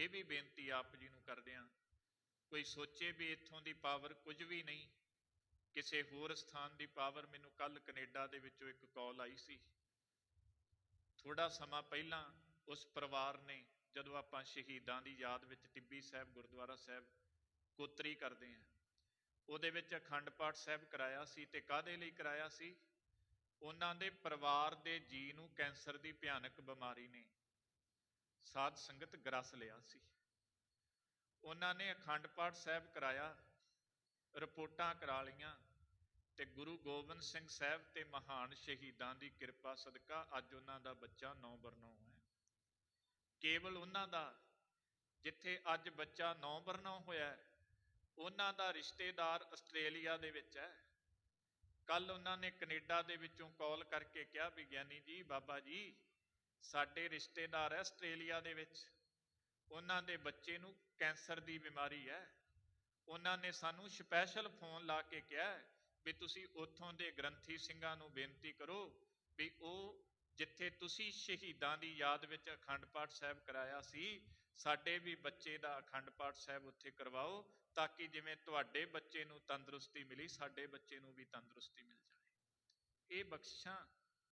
ਇਹ ਵੀ ਬੇਨਤੀ ਆਪ ਜੀ ਨੂੰ ਕਰਦੇ ਹਾਂ। ਕੋਈ ਸੋਚੇ ਵੀ ਇੱਥੋਂ ਦੀ ਪਾਵਰ ਕੁਝ ਵੀ ਨਹੀਂ, ਕਿਸੇ ਹੋਰ ਸਥਾਨ ਦੀ ਪਾਵਰ ਮੈਨੂੰ ਕੱਲ ਕੈਨੇਡਾ ਦੇ ਵਿੱਚੋਂ ਇੱਕ ਕਾਲ ਆਈ ਸੀ। ਥੋੜਾ ਸਮਾਂ ਪਹਿਲਾਂ ਉਸ ਪਰਿਵਾਰ ਨੇ ਜਦੋਂ ਆਪਾਂ ਸ਼ਹੀਦਾਂ ਦੀ ਯਾਦ ਵਿੱਚ ਟਿੱਬੀ ਸਾਹਿਬ, ਗੁਰਦੁਆਰਾ ਸਾਹਿਬ ਕੋਤਰੀ ਕਰਦੇ ਹਾਂ, ਉਹਦੇ ਵਿੱਚ ਅਖੰਡ ਪਾਠ ਸਾਹਿਬ ਕਰਾਇਆ ਸੀ ਤੇ ਕਾਦੇ ਲਈ ਕਰਾਇਆ ਸੀ? ਉਹਨਾਂ ਦੇ ਪਰਿਵਾਰ ਦੇ ਜੀ ਨੂੰ ਕੈਂਸਰ ਦੀ ਭਿਆਨਕ ਬਿਮਾਰੀ ਨੇ ਸਾਧ ਸੰਗਤ ਗਰਸ ਲਿਆ ਸੀ। ਉਹਨਾਂ ਨੇ ਅਖੰਡ ਪਾਠ ਸਾਹਿਬ ਕਰਾਇਆ, ਰਿਪੋਰਟਾਂ ਕਰਾ ਲਈਆਂ ਤੇ ਗੁਰੂ ਗੋਬਿੰਦ ਸਿੰਘ ਸਾਹਿਬ ਤੇ ਮਹਾਨ ਸ਼ਹੀਦਾਂ ਦੀ ਕਿਰਪਾ ਸਦਕਾ ਅੱਜ ਉਹਨਾਂ ਦਾ ਬੱਚਾ ਨੌ ਬਰਨੌ ਹੈ। ਕੇਵਲ ਉਹਨਾਂ ਦਾ, ਜਿੱਥੇ ਅੱਜ ਬੱਚਾ ਨੌ ਬਰਨੌ ਹੋਇਆ ਉਹਨਾਂ ਦਾ ਰਿਸ਼ਤੇਦਾਰ ਆਸਟ੍ਰੇਲੀਆ ਦੇ ਵਿੱਚ ਹੈ। ਕੱਲ ਉਹਨਾਂ ਨੇ ਕੈਨੇਡਾ ਦੇ ਵਿੱਚੋਂ ਕਾਲ ਕਰਕੇ ਕਿਹਾ ਵਿਗਿਆਨੀ ਜੀ, ਬਾਬਾ ਜੀ ਸਾਡੇ ਰਿਸ਼ਤੇਦਾਰ ਹੈ ਆਸਟ੍ਰੇਲੀਆ ਦੇ ਵਿੱਚ। ਉਹਨਾਂ ਦੇ ਬੱਚੇ ਨੂੰ ਕੈਂਸਰ ਦੀ ਬਿਮਾਰੀ ਹੈ। ਉਹਨਾਂ ਨੇ ਸਾਨੂੰ ਸਪੈਸ਼ਲ ਫੋਨ ਲਾ ਕੇ ਕਿਹਾ ਵੀ ਤੁਸੀਂ ਉੱਥੋਂ ਦੇ ਗ੍ਰੰਥੀ ਸਿੰਘਾਂ ਨੂੰ ਬੇਨਤੀ ਕਰੋ ਵੀ ਉਹ ਜਿੱਥੇ ਤੁਸੀਂ ਸ਼ਹੀਦਾਂ ਦੀ ਯਾਦ ਵਿੱਚ ਅਖੰਡ ਪਾਠ ਸਾਹਿਬ ਕਰਾਇਆ ਸੀ, ਸਾਡੇ ਵੀ ਬੱਚੇ ਦਾ ਅਖੰਡ ਪਾਠ ਸਾਹਿਬ ਉੱਥੇ ਕਰਵਾਓ ਤਾਂ ਕਿ ਜਿਵੇਂ ਤੁਹਾਡੇ ਬੱਚੇ ਨੂੰ ਤੰਦਰੁਸਤੀ ਮਿਲੀ, ਸਾਡੇ ਬੱਚੇ ਨੂੰ ਵੀ ਤੰਦਰੁਸਤੀ ਮਿਲ ਜਾਵੇ ਇਹ ਬਖਸ਼ਾਂ